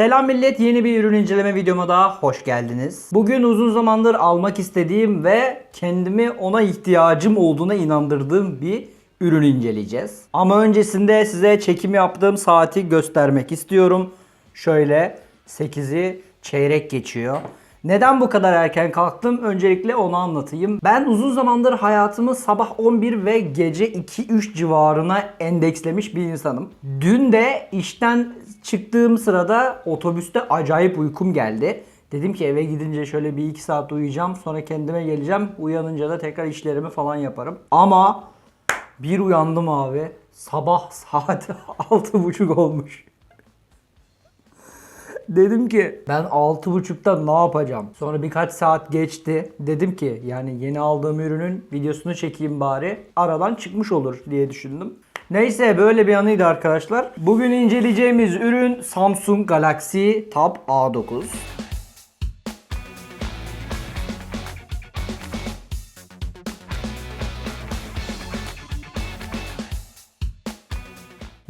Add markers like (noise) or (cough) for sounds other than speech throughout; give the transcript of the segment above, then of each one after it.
Selam millet yeni bir ürün inceleme videoma daha hoş geldiniz. Bugün uzun zamandır almak istediğim ve kendimi ona ihtiyacım olduğuna inandırdığım bir ürün inceleyeceğiz. Ama öncesinde size çekim yaptığım saati göstermek istiyorum. Şöyle 8'i çeyrek geçiyor. Neden bu kadar erken kalktım? Öncelikle onu anlatayım. Ben uzun zamandır hayatımı sabah 11 ve gece 2-3 civarına endekslemiş bir insanım. Dün de işten çıktığım sırada otobüste acayip uykum geldi. Dedim ki eve gidince şöyle bir iki saat uyuyacağım. Sonra kendime geleceğim. Uyanınca da tekrar işlerimi falan yaparım. Ama bir uyandım abi. Sabah (laughs) saat 6.30 olmuş. Dedim ki ben 6.30'da ne yapacağım? Sonra birkaç saat geçti. Dedim ki yani yeni aldığım ürünün videosunu çekeyim bari. Aradan çıkmış olur diye düşündüm. Neyse böyle bir anıydı arkadaşlar. Bugün inceleyeceğimiz ürün Samsung Galaxy Tab A9.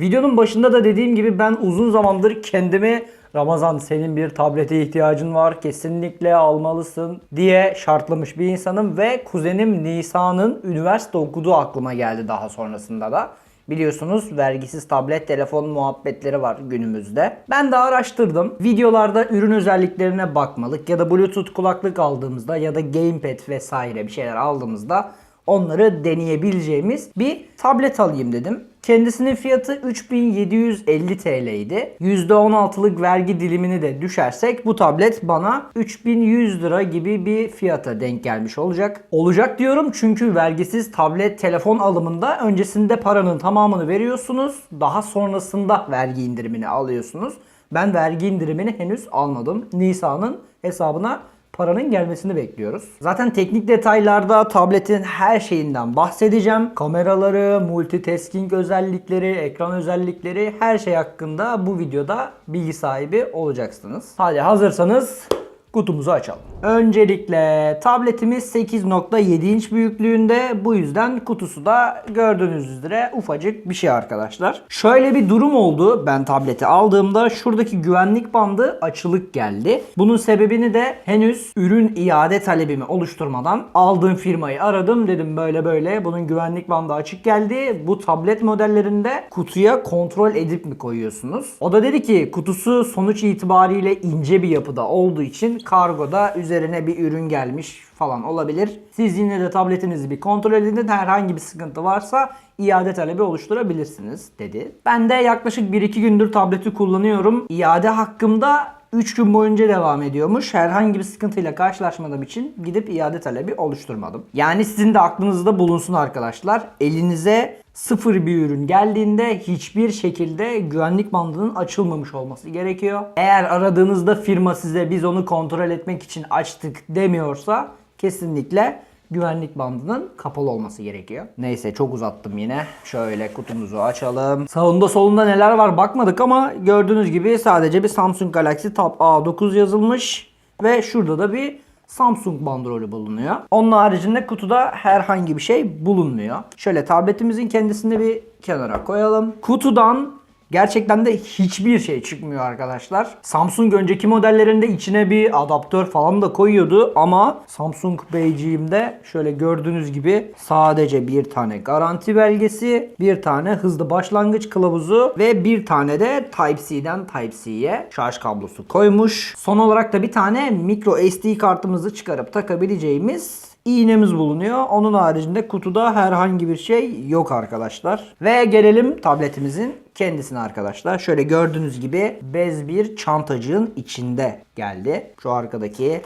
Videonun başında da dediğim gibi ben uzun zamandır kendimi Ramazan senin bir tablete ihtiyacın var kesinlikle almalısın diye şartlamış bir insanım ve kuzenim Nisa'nın üniversite okuduğu aklıma geldi daha sonrasında da. Biliyorsunuz vergisiz tablet telefon muhabbetleri var günümüzde. Ben de araştırdım. Videolarda ürün özelliklerine bakmalık ya da Bluetooth kulaklık aldığımızda ya da gamepad vesaire bir şeyler aldığımızda onları deneyebileceğimiz bir tablet alayım dedim. Kendisinin fiyatı 3750 TL idi. %16'lık vergi dilimini de düşersek bu tablet bana 3100 lira gibi bir fiyata denk gelmiş olacak. Olacak diyorum çünkü vergisiz tablet telefon alımında öncesinde paranın tamamını veriyorsunuz. Daha sonrasında vergi indirimini alıyorsunuz. Ben vergi indirimini henüz almadım. Nisa'nın hesabına paranın gelmesini bekliyoruz. Zaten teknik detaylarda tabletin her şeyinden bahsedeceğim. Kameraları, multitasking özellikleri, ekran özellikleri her şey hakkında bu videoda bilgi sahibi olacaksınız. Hadi hazırsanız kutumuzu açalım. Öncelikle tabletimiz 8.7 inç büyüklüğünde. Bu yüzden kutusu da gördüğünüz üzere ufacık bir şey arkadaşlar. Şöyle bir durum oldu. Ben tableti aldığımda şuradaki güvenlik bandı açılık geldi. Bunun sebebini de henüz ürün iade talebimi oluşturmadan aldığım firmayı aradım. Dedim böyle böyle bunun güvenlik bandı açık geldi. Bu tablet modellerinde kutuya kontrol edip mi koyuyorsunuz? O da dedi ki kutusu sonuç itibariyle ince bir yapıda olduğu için kargoda üzerine bir ürün gelmiş falan olabilir. Siz yine de tabletinizi bir kontrol edin. Herhangi bir sıkıntı varsa iade talebi oluşturabilirsiniz dedi. Ben de yaklaşık 1-2 gündür tableti kullanıyorum. İade hakkımda 3 gün boyunca devam ediyormuş. Herhangi bir sıkıntıyla karşılaşmadığım için gidip iade talebi oluşturmadım. Yani sizin de aklınızda bulunsun arkadaşlar. Elinize sıfır bir ürün geldiğinde hiçbir şekilde güvenlik bandının açılmamış olması gerekiyor. Eğer aradığınızda firma size biz onu kontrol etmek için açtık demiyorsa kesinlikle güvenlik bandının kapalı olması gerekiyor. Neyse çok uzattım yine. Şöyle kutumuzu açalım. Sağında solunda neler var bakmadık ama gördüğünüz gibi sadece bir Samsung Galaxy Tab A9 yazılmış. Ve şurada da bir Samsung bandrolü bulunuyor. Onun haricinde kutuda herhangi bir şey bulunmuyor. Şöyle tabletimizin kendisini bir kenara koyalım. Kutudan Gerçekten de hiçbir şey çıkmıyor arkadaşlar. Samsung önceki modellerinde içine bir adaptör falan da koyuyordu ama Samsung Beyciğimde şöyle gördüğünüz gibi sadece bir tane garanti belgesi, bir tane hızlı başlangıç kılavuzu ve bir tane de Type-C'den Type-C'ye şarj kablosu koymuş. Son olarak da bir tane micro SD kartımızı çıkarıp takabileceğimiz iğnemiz bulunuyor. Onun haricinde kutuda herhangi bir şey yok arkadaşlar. Ve gelelim tabletimizin kendisine arkadaşlar. Şöyle gördüğünüz gibi bez bir çantacığın içinde geldi. Şu arkadaki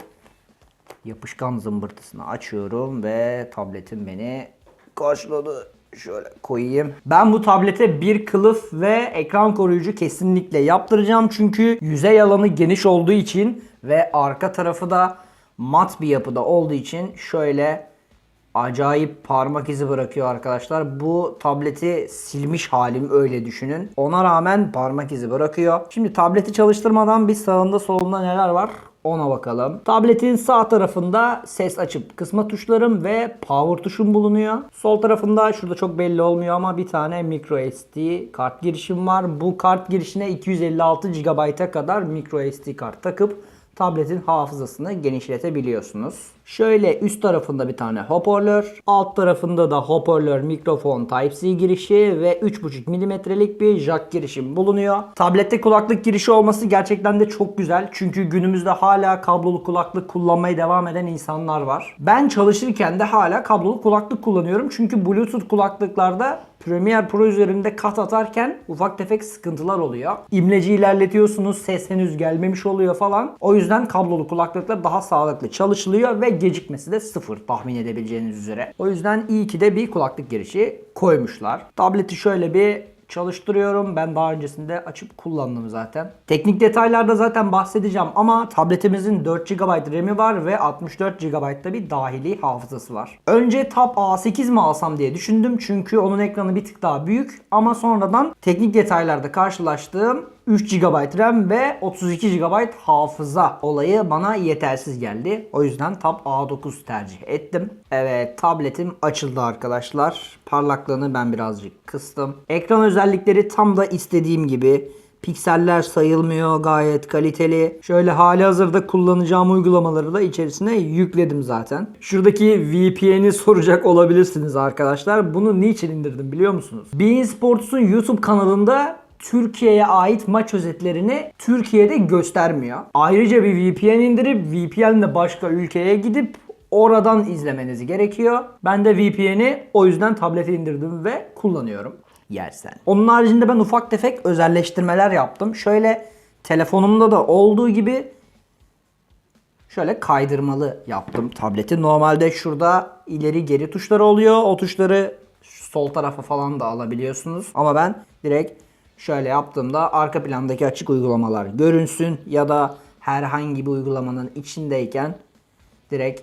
yapışkan zımbırtısını açıyorum ve tabletim beni karşıladı. Şöyle koyayım. Ben bu tablete bir kılıf ve ekran koruyucu kesinlikle yaptıracağım. Çünkü yüzey alanı geniş olduğu için ve arka tarafı da mat bir yapıda olduğu için şöyle acayip parmak izi bırakıyor arkadaşlar. Bu tableti silmiş halim öyle düşünün. Ona rağmen parmak izi bırakıyor. Şimdi tableti çalıştırmadan bir sağında solunda neler var Ona bakalım. Tabletin sağ tarafında ses açıp kısma tuşlarım ve power tuşum bulunuyor. Sol tarafında şurada çok belli olmuyor ama bir tane micro SD kart girişim var. Bu kart girişine 256 GB'a kadar micro SD kart takıp tabletin hafızasını genişletebiliyorsunuz. Şöyle üst tarafında bir tane hoparlör, alt tarafında da hoparlör, mikrofon, Type-C girişi ve 3.5 milimetrelik bir jack girişim bulunuyor. Tablette kulaklık girişi olması gerçekten de çok güzel. Çünkü günümüzde hala kablolu kulaklık kullanmaya devam eden insanlar var. Ben çalışırken de hala kablolu kulaklık kullanıyorum. Çünkü Bluetooth kulaklıklarda Premiere Pro üzerinde kat atarken ufak tefek sıkıntılar oluyor. İmleci ilerletiyorsunuz, ses henüz gelmemiş oluyor falan. O yüzden kablolu kulaklıklar daha sağlıklı çalışılıyor ve gecikmesi de sıfır tahmin edebileceğiniz üzere. O yüzden iyi ki de bir kulaklık girişi koymuşlar. Tableti şöyle bir çalıştırıyorum. Ben daha öncesinde açıp kullandım zaten. Teknik detaylarda zaten bahsedeceğim ama tabletimizin 4 GB RAM'i var ve 64 GB'da bir dahili hafızası var. Önce Tab A8 mi alsam diye düşündüm çünkü onun ekranı bir tık daha büyük ama sonradan teknik detaylarda karşılaştığım 3 GB RAM ve 32 GB hafıza olayı bana yetersiz geldi. O yüzden Tab A9 tercih ettim. Evet tabletim açıldı arkadaşlar. Parlaklığını ben birazcık kıstım. Ekran özellikleri tam da istediğim gibi. Pikseller sayılmıyor gayet kaliteli. Şöyle hali hazırda kullanacağım uygulamaları da içerisine yükledim zaten. Şuradaki VPN'i soracak olabilirsiniz arkadaşlar. Bunu niçin indirdim biliyor musunuz? Bein Sports'un YouTube kanalında Türkiye'ye ait maç özetlerini Türkiye'de göstermiyor. Ayrıca bir VPN indirip VPN'le başka ülkeye gidip oradan izlemeniz gerekiyor. Ben de VPN'i o yüzden tablete indirdim ve kullanıyorum. Yersen. Onun haricinde ben ufak tefek özelleştirmeler yaptım. Şöyle telefonumda da olduğu gibi şöyle kaydırmalı yaptım tableti. Normalde şurada ileri geri tuşları oluyor. O tuşları sol tarafa falan da alabiliyorsunuz. Ama ben direkt şöyle yaptığımda arka plandaki açık uygulamalar görünsün ya da herhangi bir uygulamanın içindeyken direkt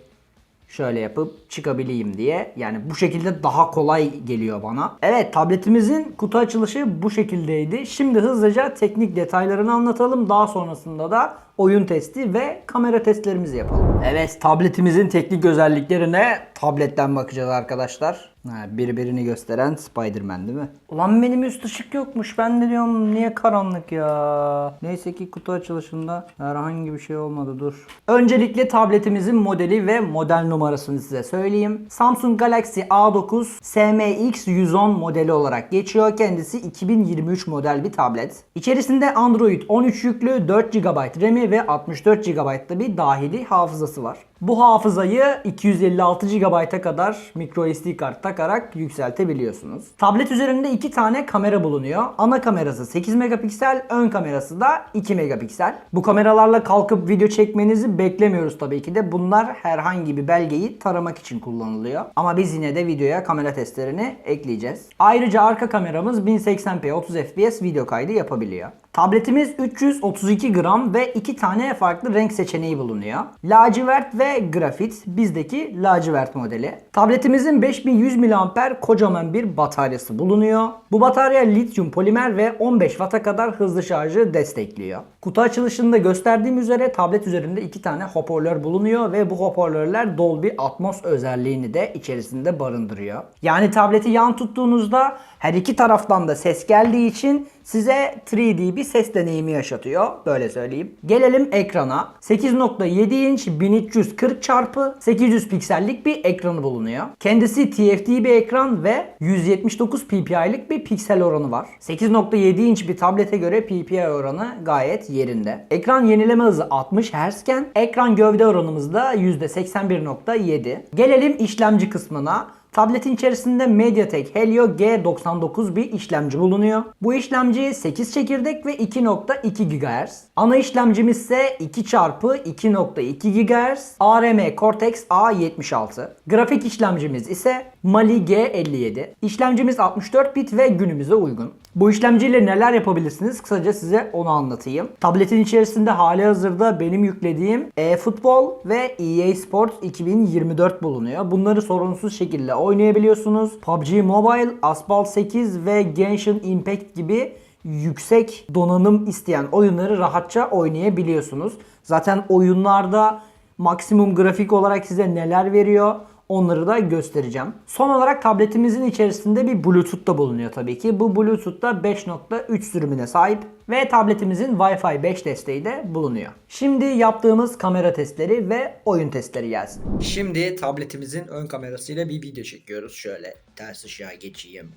şöyle yapıp çıkabileyim diye. Yani bu şekilde daha kolay geliyor bana. Evet tabletimizin kutu açılışı bu şekildeydi. Şimdi hızlıca teknik detaylarını anlatalım. Daha sonrasında da oyun testi ve kamera testlerimizi yapalım. Evet tabletimizin teknik özelliklerine tabletten bakacağız arkadaşlar. Ha, birbirini gösteren Spider-Man değil mi? Ulan benim üst ışık yokmuş. Ben de diyorum niye karanlık ya. Neyse ki kutu açılışında herhangi bir şey olmadı dur. Öncelikle tabletimizin modeli ve model numarasını size söyleyeyim. Samsung Galaxy A9 SMX110 modeli olarak geçiyor. Kendisi 2023 model bir tablet. İçerisinde Android 13 yüklü 4 GB RAM'i ve 64 GB'da bir dahili hafızası var. Bu hafızayı 256 GB'a kadar microSD kart takarak yükseltebiliyorsunuz. Tablet üzerinde iki tane kamera bulunuyor. Ana kamerası 8 megapiksel, ön kamerası da 2 megapiksel. Bu kameralarla kalkıp video çekmenizi beklemiyoruz tabii ki de. Bunlar herhangi bir belgeyi taramak için kullanılıyor. Ama biz yine de videoya kamera testlerini ekleyeceğiz. Ayrıca arka kameramız 1080p 30 fps video kaydı yapabiliyor. Tabletimiz 332 gram ve iki tane farklı renk seçeneği bulunuyor. Lacivert ve grafit bizdeki lacivert modeli. Tabletimizin 5100 mAh kocaman bir bataryası bulunuyor. Bu batarya lityum polimer ve 15 Watt'a kadar hızlı şarjı destekliyor. Kutu açılışında gösterdiğim üzere tablet üzerinde iki tane hoparlör bulunuyor ve bu hoparlörler Dolby Atmos özelliğini de içerisinde barındırıyor. Yani tableti yan tuttuğunuzda her iki taraftan da ses geldiği için size 3D bir ses deneyimi yaşatıyor. Böyle söyleyeyim. Gelelim ekrana. 8.7 inç 1340 çarpı 800 piksellik bir ekranı bulunuyor. Kendisi TFT bir ekran ve 179 ppi'lik bir piksel oranı var. 8.7 inç bir tablete göre ppi oranı gayet yerinde. Ekran yenileme hızı 60 Hz iken ekran gövde oranımız da %81.7. Gelelim işlemci kısmına. Tabletin içerisinde MediaTek Helio G99 bir işlemci bulunuyor. Bu işlemci 8 çekirdek ve 2.2 GHz. Ana işlemcimiz ise 2 çarpı 2.2 GHz ARM Cortex A76. Grafik işlemcimiz ise Mali G57. İşlemcimiz 64 bit ve günümüze uygun. Bu işlemciyle neler yapabilirsiniz? Kısaca size onu anlatayım. Tabletin içerisinde hali hazırda benim yüklediğim eFootball ve EA Sports 2024 bulunuyor. Bunları sorunsuz şekilde oynayabiliyorsunuz. PUBG Mobile, Asphalt 8 ve Genshin Impact gibi yüksek donanım isteyen oyunları rahatça oynayabiliyorsunuz. Zaten oyunlarda maksimum grafik olarak size neler veriyor onları da göstereceğim. Son olarak tabletimizin içerisinde bir Bluetooth da bulunuyor tabii ki. Bu Bluetooth da 5.3 sürümüne sahip ve tabletimizin Wi-Fi 5 desteği de bulunuyor. Şimdi yaptığımız kamera testleri ve oyun testleri gelsin. Şimdi tabletimizin ön kamerasıyla bir video çekiyoruz. Şöyle ters ışığa geçeyim.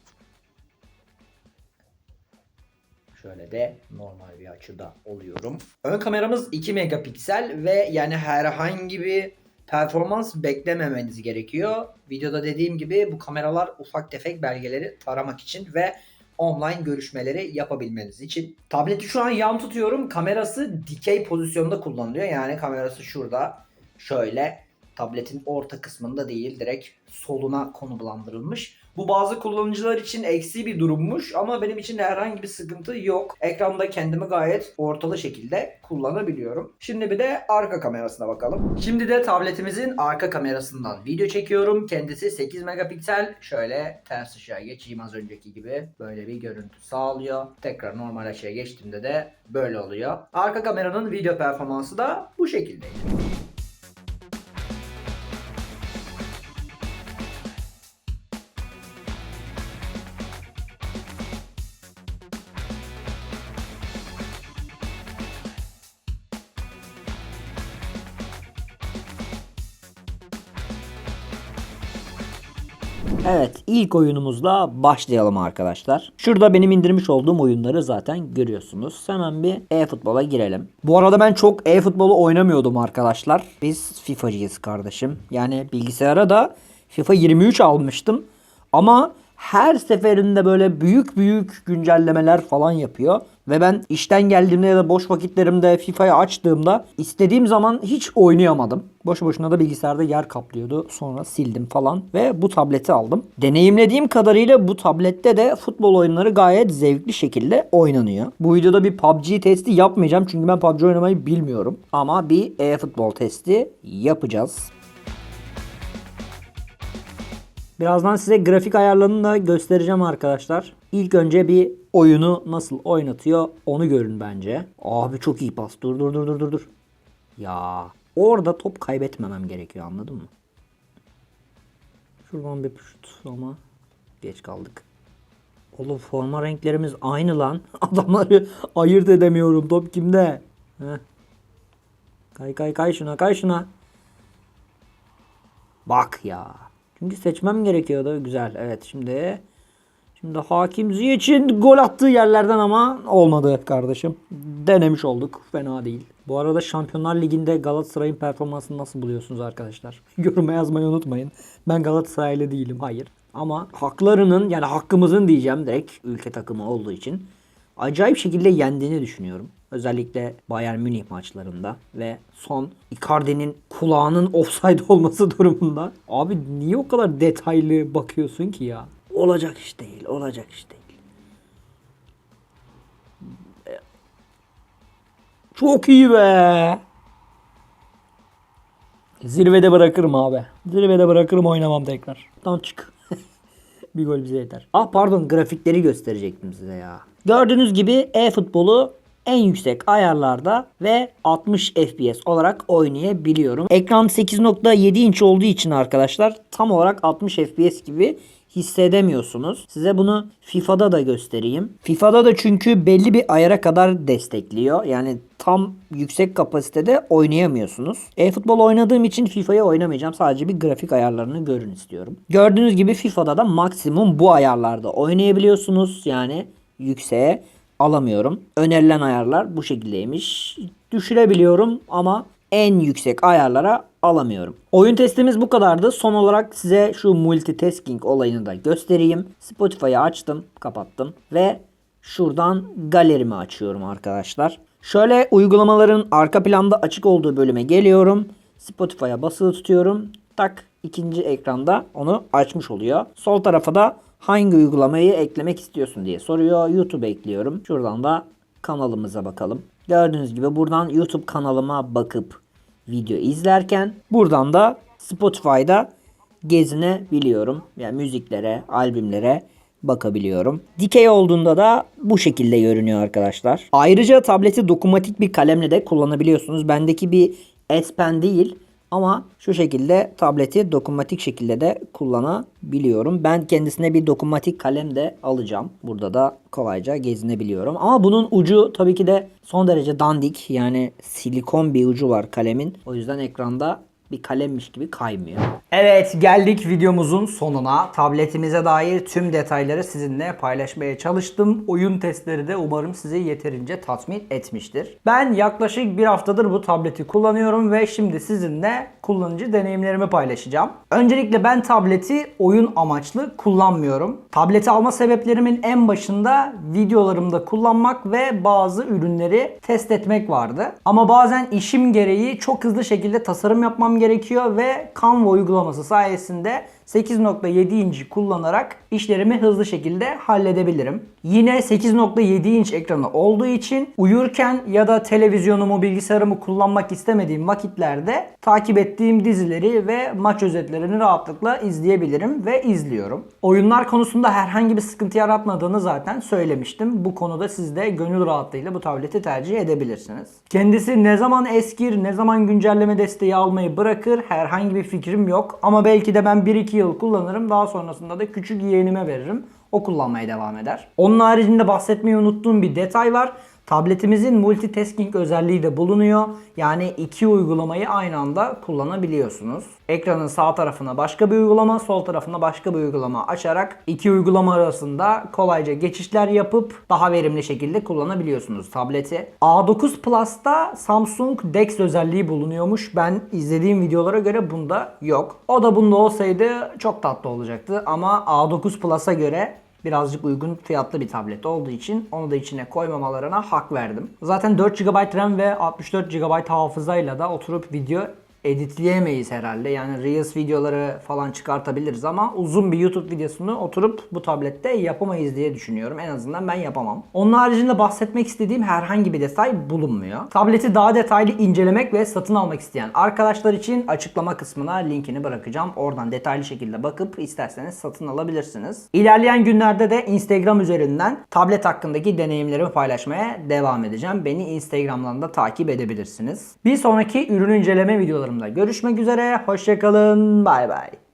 Şöyle de normal bir açıda oluyorum. Ön kameramız 2 megapiksel ve yani herhangi bir performans beklememeniz gerekiyor. Videoda dediğim gibi bu kameralar ufak tefek belgeleri taramak için ve online görüşmeleri yapabilmeniz için. Tableti şu an yan tutuyorum. Kamerası dikey pozisyonda kullanılıyor. Yani kamerası şurada. Şöyle tabletin orta kısmında değil direkt soluna konumlandırılmış. Bu bazı kullanıcılar için eksi bir durummuş ama benim için herhangi bir sıkıntı yok. Ekranda kendimi gayet ortalı şekilde kullanabiliyorum. Şimdi bir de arka kamerasına bakalım. Şimdi de tabletimizin arka kamerasından video çekiyorum. Kendisi 8 megapiksel. Şöyle ters ışığa geçeyim az önceki gibi. Böyle bir görüntü sağlıyor. Tekrar normal açıya geçtiğimde de böyle oluyor. Arka kameranın video performansı da bu şekildeydi. Evet ilk oyunumuzla başlayalım arkadaşlar. Şurada benim indirmiş olduğum oyunları zaten görüyorsunuz. Hemen bir e-futbola girelim. Bu arada ben çok e-futbolu oynamıyordum arkadaşlar. Biz FIFA'cıyız kardeşim. Yani bilgisayara da FIFA 23 almıştım. Ama her seferinde böyle büyük büyük güncellemeler falan yapıyor. Ve ben işten geldiğimde ya da boş vakitlerimde FIFA'yı açtığımda istediğim zaman hiç oynayamadım. Boşu boşuna da bilgisayarda yer kaplıyordu. Sonra sildim falan ve bu tableti aldım. Deneyimlediğim kadarıyla bu tablette de futbol oyunları gayet zevkli şekilde oynanıyor. Bu videoda bir PUBG testi yapmayacağım çünkü ben PUBG oynamayı bilmiyorum. Ama bir e-futbol testi yapacağız. Birazdan size grafik ayarlarını da göstereceğim arkadaşlar. İlk önce bir oyunu nasıl oynatıyor onu görün bence. Abi çok iyi pas. Dur dur dur dur dur dur. Ya orada top kaybetmemem gerekiyor anladın mı? Şuradan bir şut ama geç kaldık. Oğlum forma renklerimiz aynı lan. (laughs) Adamları ayırt edemiyorum. Top kimde? Heh. Kay kay kay şuna kay şuna. Bak ya. Çünkü seçmem gerekiyordu. Güzel. Evet şimdi şimdi Hakim Ziyech'in gol attığı yerlerden ama olmadı kardeşim. Denemiş olduk. Fena değil. Bu arada Şampiyonlar Ligi'nde Galatasaray'ın performansını nasıl buluyorsunuz arkadaşlar? (laughs) Yoruma yazmayı unutmayın. Ben Galatasaraylı değilim. Hayır. Ama haklarının yani hakkımızın diyeceğim direkt ülke takımı olduğu için acayip şekilde yendiğini düşünüyorum. Özellikle Bayern Münih maçlarında ve son Icardi'nin kulağının (laughs) offside olması durumunda. Abi niye o kadar detaylı bakıyorsun ki ya? Olacak iş değil, olacak iş değil. Çok iyi be. Zirvede bırakırım abi. Zirvede bırakırım oynamam tekrar. Tamam çık. (laughs) Bir gol bize yeter. Ah pardon grafikleri gösterecektim size ya. Gördüğünüz gibi e-futbolu en yüksek ayarlarda ve 60 FPS olarak oynayabiliyorum. Ekran 8.7 inç olduğu için arkadaşlar tam olarak 60 FPS gibi hissedemiyorsunuz. Size bunu FIFA'da da göstereyim. FIFA'da da çünkü belli bir ayara kadar destekliyor. Yani tam yüksek kapasitede oynayamıyorsunuz. E-futbol oynadığım için FIFA'yı oynamayacağım. Sadece bir grafik ayarlarını görün istiyorum. Gördüğünüz gibi FIFA'da da maksimum bu ayarlarda oynayabiliyorsunuz. Yani yükseğe alamıyorum. Önerilen ayarlar bu şekildeymiş. Düşürebiliyorum ama en yüksek ayarlara alamıyorum. Oyun testimiz bu kadardı. Son olarak size şu multitasking olayını da göstereyim. Spotify'ı açtım, kapattım ve şuradan galerimi açıyorum arkadaşlar. Şöyle uygulamaların arka planda açık olduğu bölüme geliyorum. Spotify'a basılı tutuyorum. Tak ikinci ekranda onu açmış oluyor. Sol tarafa da hangi uygulamayı eklemek istiyorsun diye soruyor. YouTube ekliyorum. Şuradan da kanalımıza bakalım. Gördüğünüz gibi buradan YouTube kanalıma bakıp video izlerken buradan da Spotify'da gezinebiliyorum. Yani müziklere, albümlere bakabiliyorum. Dikey olduğunda da bu şekilde görünüyor arkadaşlar. Ayrıca tableti dokunmatik bir kalemle de kullanabiliyorsunuz. Bendeki bir S Pen değil ama şu şekilde tableti dokunmatik şekilde de kullanabiliyorum. Ben kendisine bir dokunmatik kalem de alacağım. Burada da kolayca gezinebiliyorum. Ama bunun ucu tabii ki de son derece dandik. Yani silikon bir ucu var kalemin. O yüzden ekranda bir kalemmiş gibi kaymıyor. Evet geldik videomuzun sonuna. Tabletimize dair tüm detayları sizinle paylaşmaya çalıştım. Oyun testleri de umarım sizi yeterince tatmin etmiştir. Ben yaklaşık bir haftadır bu tableti kullanıyorum ve şimdi sizinle kullanıcı deneyimlerimi paylaşacağım. Öncelikle ben tableti oyun amaçlı kullanmıyorum. Tableti alma sebeplerimin en başında videolarımda kullanmak ve bazı ürünleri test etmek vardı. Ama bazen işim gereği çok hızlı şekilde tasarım yapmam gerekiyor ve Canva uygulaması sayesinde 8.7 inci kullanarak işlerimi hızlı şekilde halledebilirim. Yine 8.7 inç ekranı olduğu için uyurken ya da televizyonumu, bilgisayarımı kullanmak istemediğim vakitlerde takip ettiğim dizileri ve maç özetlerini rahatlıkla izleyebilirim ve izliyorum. Oyunlar konusunda herhangi bir sıkıntı yaratmadığını zaten söylemiştim. Bu konuda siz de gönül rahatlığıyla bu tableti tercih edebilirsiniz. Kendisi ne zaman eskir, ne zaman güncelleme desteği almayı bırakır herhangi bir fikrim yok. Ama belki de ben 1-2 yıl kullanırım. Daha sonrasında da küçük yeğenime veririm. O kullanmaya devam eder. Onun haricinde bahsetmeyi unuttuğum bir detay var. Tabletimizin multitasking özelliği de bulunuyor. Yani iki uygulamayı aynı anda kullanabiliyorsunuz. Ekranın sağ tarafına başka bir uygulama, sol tarafına başka bir uygulama açarak iki uygulama arasında kolayca geçişler yapıp daha verimli şekilde kullanabiliyorsunuz tableti. A9 Plus'ta Samsung DeX özelliği bulunuyormuş. Ben izlediğim videolara göre bunda yok. O da bunda olsaydı çok tatlı olacaktı ama A9 Plus'a göre birazcık uygun fiyatlı bir tablet olduğu için onu da içine koymamalarına hak verdim. Zaten 4 GB RAM ve 64 GB hafızayla da oturup video editleyemeyiz herhalde. Yani Reels videoları falan çıkartabiliriz ama uzun bir YouTube videosunu oturup bu tablette yapamayız diye düşünüyorum. En azından ben yapamam. Onun haricinde bahsetmek istediğim herhangi bir detay bulunmuyor. Tableti daha detaylı incelemek ve satın almak isteyen arkadaşlar için açıklama kısmına linkini bırakacağım. Oradan detaylı şekilde bakıp isterseniz satın alabilirsiniz. İlerleyen günlerde de Instagram üzerinden tablet hakkındaki deneyimlerimi paylaşmaya devam edeceğim. Beni Instagram'dan da takip edebilirsiniz. Bir sonraki ürün inceleme videolarımda görüşmek üzere. Hoşçakalın. Bay bay.